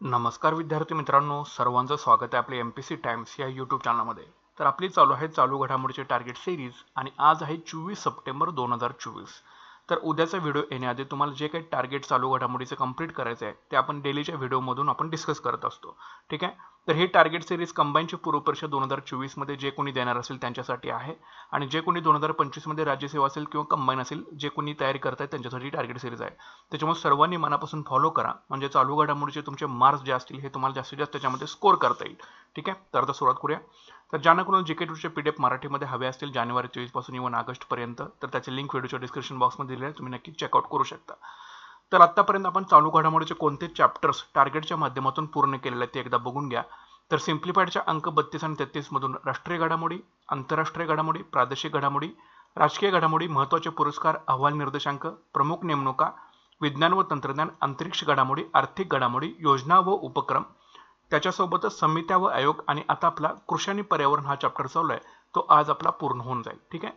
नमस्कार विद्यार्थी मित्रांनो सर्वांचं स्वागत आहे आपल्या एम पी सी टाइम्स या यूट्यूब चॅनलमध्ये तर आपली चालू आहे चालू घडामोडीचे टार्गेट सिरीज आणि आज आहे चोवीस सप्टेंबर दोन हजार चोवीस. तर उद्याचा व्हिडिओ येण्याआधी तुम्हाला जे काही टार्गेट चालू घडामोडीचं कंप्लीट करायचं आहे ते आपण डेलीच्या व्हिडिओमधून आपण डिस्कस करत असतो. ठीक आहे? तर हे टार्गेट सिरीज कंबाईनची पूर्वपरीक्षा दोन हजार चोवीसमध्ये जे कोणी देणार असेल त्यांच्यासाठी आहे आणि जे कोणी दोन हजार पंचवीसमध्ये राज्यसेवा असेल किंवा कंबाईन असेल जे कोणी तयारी करत आहेत त्यांच्यासाठी टार्गेट सिरीज आहे. त्याच्यामुळे सर्वांनी मनापासून फॉलो करा. म्हणजे चालू घडामोडीचे तुमचे मार्क्स जे असतील हे तुम्हाला जास्तीत जास्त त्याच्यामध्ये स्कोर करता येईल. ठीक आहे? तर आता सुरुवात करूया. तर ज्यांना कोणाला जे के टूचे पी डी एफ मराठीमध्ये हवे असतील जानेवारी चोवीसपासून इव्हन ऑगस्टपर्यंत तर त्याचे लिंक व्हिडिओच्या डिस्क्रिप्शन बॉक्समध्ये दिले आहे तुम्ही नक्की चेकआउट करू शकता. तर आत्तापर्यंत आपण चालू घडामोडीचे कोणते चॅप्टर्स टार्गेटच्या माध्यमातून पूर्ण केलेले आहेत ते एकदा बघून घ्या. तर सिम्प्लिफाईडच्या अंक बत्तीस आणि तेहतीसमधून राष्ट्रीय घडामोडी आंतरराष्ट्रीय घडामोडी प्रादेशिक घडामोडी राजकीय घडामोडी महत्त्वाचे पुरस्कार अहवाल निर्देशांक प्रमुख नेमणुका विज्ञान व तंत्रज्ञान अंतरिक्ष घडामोडी आर्थिक घडामोडी योजना व उपक्रम त्याच्यासोबतच समित्या व आयोग आणि आता आपला कृषी आणि पर्यावरण हा चॅप्टर चालू आहे. तो आज आपला पूर्ण होऊन जाईल. ठीक आहे?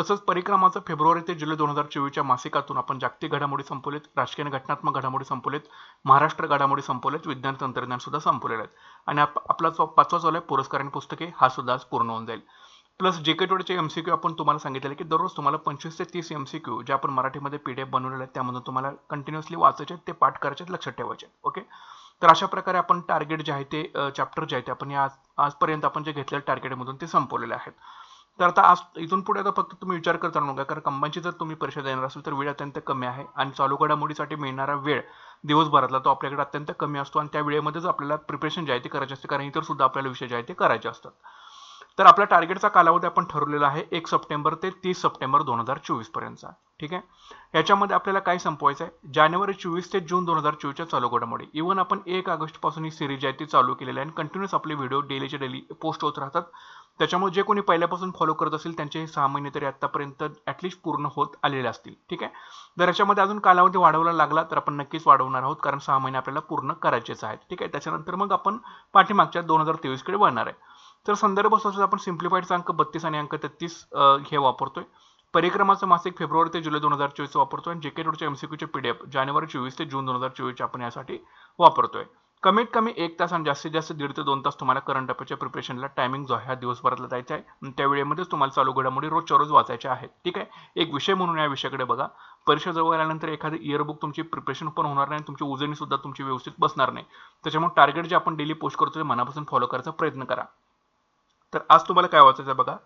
तसंच परिक्रमाचं फेब्रुवारी ते जुलै दोन हजार चोवीसच्या मासिकातून आपण जागतिक घडामोडी संपवलेत राजकीय घटनात्मक घडामोडी संपवलेत महाराष्ट्र घडामोडी संपवलेत विज्ञान तंत्रज्ञान सुद्धा संपवलेले आहेत आणि आप- आपला जो पाचवा चालू आहे पुरस्कार आणि पुस्तके हा सुद्धा आज पूर्ण होऊन जाईल. प्लस जे के टोडचे एम सी क्यू आपण तुम्हाला सांगितलेलं की दररोज तुम्हाला पंचवीस ते तीस एम सी क्यू जे आपण मराठीमध्ये पी डी एफ बनवलेले आहेत त्यामधून तुम्हाला कंटिन्युअसली वाचायचे आहेत, ते पाठ करायचे आहेत, लक्षात ठेवायचे आहेत. ओके तर अशा प्रकारे आपण टार्गेट जे आहे ते चॅप्टर जे आहे ते आपण या आज आजपर्यंत आपण जे घेतलेल्या टार्गेटमधून ते संपवलेले आहेत. तर आता आज इथून पुढे आता फक्त तुम्ही विचार करता नका कारण कंबाईनची जर तुम्ही परीक्षा देणार असेल तर वेळ अत्यंत कमी आहे आणि चालू घडामोडीसाठी मिळणारा वेळ दिवसभरातला तो आपल्याकडे अत्यंत कमी असतो आणि त्या वेळेमध्येच आपल्याला प्रिपरेशन जे आहे ते करायचे असते कारण इतर सुद्धा आपल्याला विषय जे आहे ते करायचे असतात. तर आपल्या टार्गेटचा कालावधी आपण ठरवलेला आहे एक सप्टेंबर ते तीस सप्टेंबर दोन हजार चोवीस पर्यंतचा. ठीक आहे? याच्यामध्ये आपल्याला काय संपवायचं आहे जानेवारी चोवीस ते जून दोन हजार चोवीसच्या चालू घडामोडी. इव्हन आपण एक ऑगस्टपासून ही सिरीज आहे ती चालू केलेली आहे आणि कंटिन्युअस आपले व्हिडिओ डेलीचे डेली पोस्ट होत राहतात. त्याच्यामुळे जे कोणी पहिल्यापासून फॉलो करत असेल त्यांचे सहा महिने तरी आतापर्यंत ऍटलिस्ट पूर्ण होत आलेले असतील. ठीक आहे? जर याच्यामध्ये अजून कालावधी वाढवला लागला तर आपण नक्कीच वाढवणार आहोत कारण सहा महिने आपल्याला पूर्ण करायचेच आहेत. ठीक आहे? त्याच्यानंतर मग आपण पाठीमागच्या दोन हजार तेवीसकडे वळणार आहे. तर संदर्भ असं आपण सिम्प्लिफाईडचा अंक बत्तीस आणि अंक तेहतीस हे वापरतोय. परिक्रमाचं मासिक फेब्रुवारी ते जुलै दोन हजार चोवीस वापरतोय आणि जेके रोडच्या एमसीक्यूचे पीडीएफ जानेवारी चोवीस ते जून दोन हजार चोवीस आपण यासाठी वापरतोय. कमीत कमी एक तास आणि जास्तीत जास्त दीड ते दोन तास तुम्हाला करंट अफेअरच्या प्रिपरेशनला टायमिंग जो आहे हा दिवसभरातला द्यायचा आहे. आणि त्या वेळेमध्येच तुम्हाला चालू घडामोडी रोजच्या रोज वाचायच्या आहेत. ठीक आहे? एक विषय म्हणून या विषयाकडे बघा. परीक्षा जवळ आल्यानंतर एखादी इयरबुक तुमची प्रिपरेशन पण होणार नाही तुमची उजळणी सुद्धा तुमची व्यवस्थित बसणार नाही. त्याच्यामुळे टार्गेट जे आपण डेली पोस्ट करतो ते मनापासून फॉलो करायचा प्रयत्न करा. तर आज तुम्हाला काय वाचायचं आहे बघा?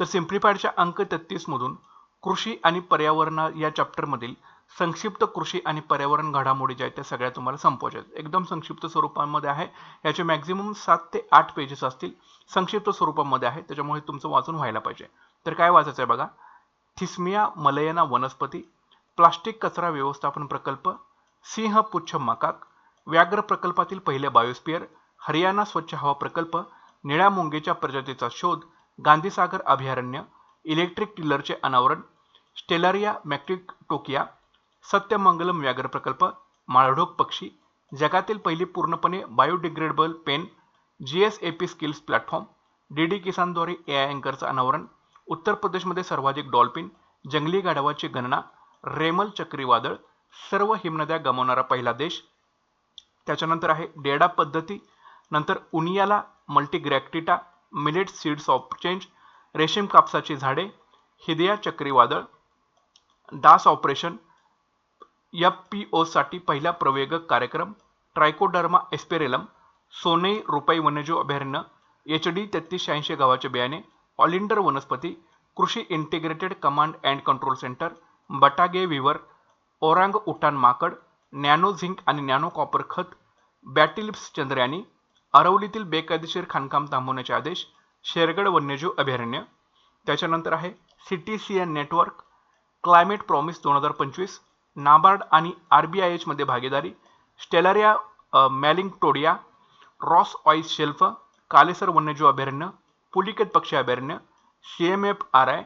तर सिम्प्लिफाईडच्या अंक तेहतीस मधून कृषी आणि पर्यावरण या चॅप्टरमधील संक्षिप्त कृषी आणि पर्यावरण घडामोडी ज्या आहेत त्या सगळ्या तुम्हाला संपवायच्या आहेत. एकदम संक्षिप्त स्वरूपामध्ये आहे. याचे मॅक्झिमम सात ते आठ पेजेस असतील. संक्षिप्त स्वरूपामध्ये आहे. त्याच्यामुळे तुमचं वाचून व्हायला पाहिजे. तर काय वाचायचं आहे बघा? थिस्मिया मलयना वनस्पती प्लास्टिक कचरा व्यवस्थापन प्रकल्प सिंह पुच्छ मकाक व्याघ्र प्रकल्पातील पहिले बायोस्पियर हरियाणा स्वच्छ हवा प्रकल्प निळ्या मुंगेच्या प्रजातीचा शोध गांधीसागर अभयारण्य इलेक्ट्रिक टिलरचे अनावरण स्टेलारिया मॅक्टिक टोकिया सत्यमंगलम व्याघ्र प्रकल्प माळढोक पक्षी जगातील पहिली पूर्णपणे biodegradable pen G S A P skills platform D D किसानद्वारे A I अँकरचं अनावरण उत्तर प्रदेशमध्ये सर्वाधिक डॉल्फिन जंगली गाढवाची गणना रेमल चक्रीवादळ सर्व हिमनद्या गमावणारा पहिला देश. त्याच्यानंतर आहे डेडा पद्धती नंतर उनियाला मल्टीग्रॅक्टिटा मिलेट सीड्स ऑफ चेंज रेशीम कापसाची झाडे हिदया चक्रीवादळ दास ऑपरेशन एफ पी ओसाठी पहिला प्रवेगक कार्यक्रम ट्रायकोडर्मा एस्पेरेलम सोनई रुपाई वन्यजीव अभयारण्य एच डी तेहतीस शहाऐंशी गावाचे बियाणे ऑलिंडर वनस्पती कृषी integrated command and control centre बटागे विवर ओरांग उटान माकड नॅनो झिंक आणि नॅनो कॉपर खत बॅटिलिप्स चंद्रयानी अरवलीतील बेकायदेशीर खाणकाम थांबवण्याचे आदेश शेरगड वन्यजीव अभयारण्य. त्याच्यानंतर आहे C T C N network climate promise दोन हजार पंचवीस नाबार्ड आणि आर बी आय एचमध्ये भागीदारी स्टेलारिया मॅलिंगटोडिया रॉस ऑइल शेल्फ कालेसर वन्यजीव अभयारण्य पुलिकेत पक्षी अभयारण्य C M F R I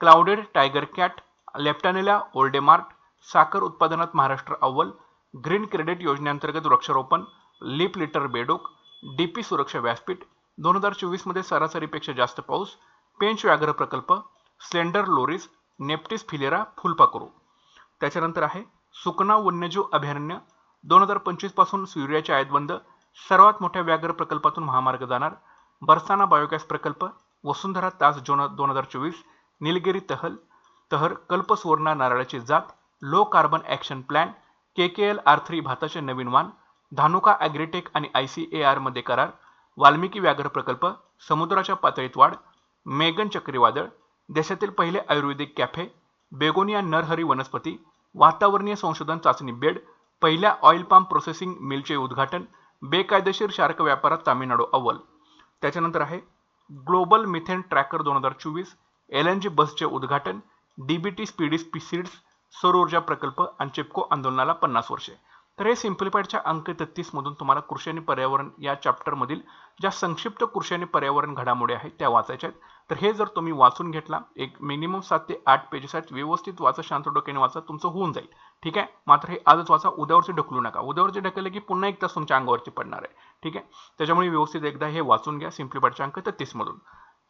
clouded tiger cat लेफ्टानेला ओल्डेमार्ट साखर उत्पादनात महाराष्ट्र अव्वल ग्रीन क्रेडिट योजनेअंतर्गत वृक्षारोपण लिप लिटर बेडोक डी पी सुरक्षा व्यासपीठ दोन हजार चोवीसमध्ये सरासरीपेक्षा जास्त पाऊस पेंच व्याघ्र प्रकल्प स्लेंडर लोरीस नेप्टिस फिलेरा फुलपाखरू. त्याच्यानंतर आहे सुकना वन्यजीव अभयारण्य दोन हजार पंचवीसपासून सूर्याचे आयतबंद सर्वात मोठ्या व्याघ्र प्रकल्पातून महामार्ग जाणार बरसाना बायोगॅस प्रकल्प वसुंधरा तास जोन दोन हजार चोवीस निलगिरी तहल तहर कल्पसुवर्णा नारळाची जात low carbon action plan K K L R three भाताचे नवीन वाण धानुका ॲग्रिटेक आणि आय सी ए आरमध्ये करार वाल्मिकी व्याघ्र प्रकल्प समुद्राच्या पातळीत वाढ मेगन चक्रीवादळ देशातील पहिले आयुर्वेदिक कॅफे बेगोनिया नरहरी वनस्पती वातावरणीय संशोधन चाचणी बेड पहिल्या ऑइल पाम प्रोसेसिंग मिलचे उद्घाटन बेकायदेशीर शार्क व्यापारात तामिळनाडू अव्वल. त्याच्यानंतर आहे ग्लोबल मिथेन ट्रॅकर दोन हजार चोवीस एल एन जी बसचे उद्घाटन डीबीटी स्पीडी सीड्स सौर ऊर्जा प्रकल्प आणि चिपको आंदोलनाला पन्नास वर्षे. तर हे सिम्प्लिफाईडच्या अंक तेहतीसमधून तुम्हाला कृषी आणि पर्यावरण या चॅप्टरमधील ज्या संक्षिप्त कृषी आणि पर्यावरण घडामोडी आहेत त्या वाचायच्या आहेत. तर हे जर तुम्ही वाचून घेतला एक मिनिमम सात ते आठ पेजेस आहेत. व्यवस्थित वाचा शांत डोक्याने वाचा तुमचं होऊन जाईल. ठीक आहे? मात्र हे आजच वाचा उद्यावरचे ढकलू नका. उद्यावरचे ढकलले की पुन्हा एक तास तुमच्या अंगावरती पडणार आहे. ठीक आहे? त्याच्यामुळे व्यवस्थित एकदा हे वाचून घ्या सिम्प्लिफाईडच्या अंक तेहतीसमधून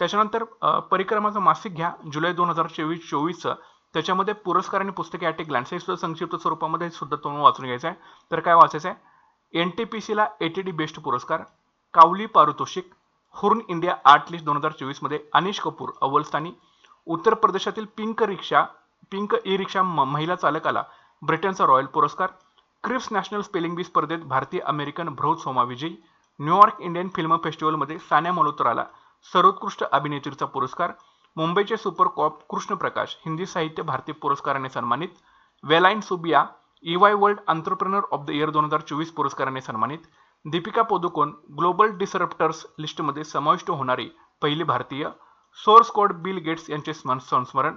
त्याच्यानंतर परिक्रमाचं मासिक घ्या. जुलै दोन हजार चोवीस चोवीसचं त्याच्यामध्ये पुरस्कार आणि पुस्तके ॲट ए सुद्धा संक्षिप्त स्वरूपामध्ये सुद्धा तुम्हाला वाचून घ्यायचं आहे. तर काय वाचायचं आहे? एन टी पी सीला ए टी डी बेस्ट पुरस्कार कावली पारितोषिक हुर्न इंडिया आर्ट लिस्ट दोन हजार चोवीसमध्ये अनिश कपूर अव्वलस्थानी उत्तर प्रदेशातील pink rickshaw pink E rickshaw महिला चालकाला ब्रिटनचा रॉयल पुरस्कार क्रिप्स नॅशनल स्पेलिंग बी स्पर्धेत भारतीय अमेरिकन भ्रौत सोमा विजयी न्यूयॉर्क इंडियन फिल्म फेस्टिवलमध्ये सान्या मल्होत्राला सर्वोत्कृष्ट अभिनेत्रीचा पुरस्कार मुंबईचे सुपर कॉप कृष्णप्रकाश हिंदी साहित्य भारतीय पुरस्काराने सन्मानित वेलाईन सुबिया EY world entrepreneur of the year दोन हजार चोवीस पुरस्काराने सन्मानित दीपिका पोदुकोन ग्लोबल डिसरप्टर्स लिस्टमध्ये समाविष्ट होणारी पहिली भारतीय सोर्स कोड बिल गेट्स यांचे संस्मरण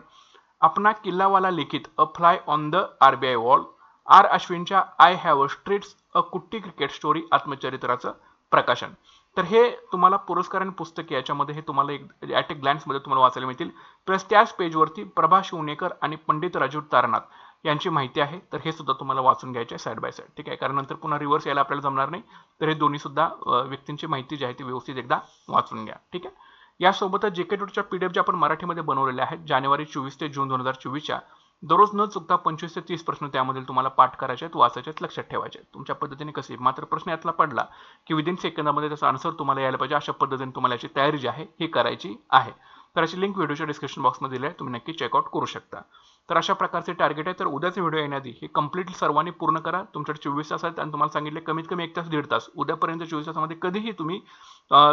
अपना किल्लावाला लिखित a fly on the RBI wall R अश्विनच्या I have a streets a Kutti cricket story आत्मचरित्राचं प्रकाशन. तर हे तुम्हाला पुरस्कार आणि पुस्तके याच्यामध्ये हे तुम्हाला एक ॲट ए ग्लॅन्समध्ये तुम्हाला वाचायला मिळतील. प्लस त्याच पेजवरती प्रभा शिवनेकर आणि पंडित राजू तारनाथ यांची माहिती आहे. तर हे सुद्धा तुम्हाला वाचून घ्यायचे आहे साईड बाय साईड ठीक आहे? कारण नंतर पुन्हा रिव्हर्स यायला आपल्याला जमणार नाही. तर हे दोन्ही सुद्धा व्यक्तींची माहिती जी आहे ती व्यवस्थित एकदा वाचून घ्या. ठीक आहे? यासोबतच जे के टूच्या एफ ज्या आपण मराठीमध्ये बनवलेले आहेत जानेवारी चोवीस ते जून दोन हजार चोवीसच्या दररोज न चुकता पंचवीस ते तीस प्रश्न त्यामधील तुम्हाला पाठ करायचे आहेत वाचायचे आहेत लक्षात ठेवायचे तुमच्या पद्धतीने कसे? मात्र प्रश्न यातला पडला की विदिन सेकंदामध्ये त्याचा आन्सर तुम्हाला यायला पाहिजे. अशा पद्धतीने तुम्हाला याची तयारी जी आहे ही करायची आहे. तर अशी लिंक व्हिडिओच्या डिस्क्रिप्शन बॉक्समध्ये दिली आहे. तुम्ही नक्की चेकआउट करू शकता. तर अशा प्रकारचे टार्गेट आहे तर उद्याचे व्हिडिओ येण्याआधी हे कम्प्लीटली सर्वांनी पूर्ण करा. तुमच्याकडे चोवीस तास आहेत आणि तुम्हाला सांगितले कमीत कमी एक तास दीड तास. उद्यापर्यंत चोवीस तासामध्ये कधीही तुम्ही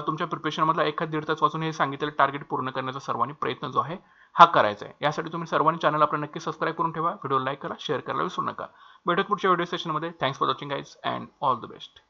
तुमच्या प्रिपरेशनमधला एखाद दीड तास वाचून हे सांगितलेलं टार्गेट पूर्ण करण्याचा सर्वांनी प्रयत्न जो आहे हा करायचा आहे. यासाठी तुम्ही सर्वांनी चॅनल आपलं नक्की सबस्क्राईब करून ठेवा. व्हिडिओ लाईक करा शेअर करायला विसरू नका. भेटत पुढच्या व्हिडिओ सेशनमध्ये thanks for watching guys and all the best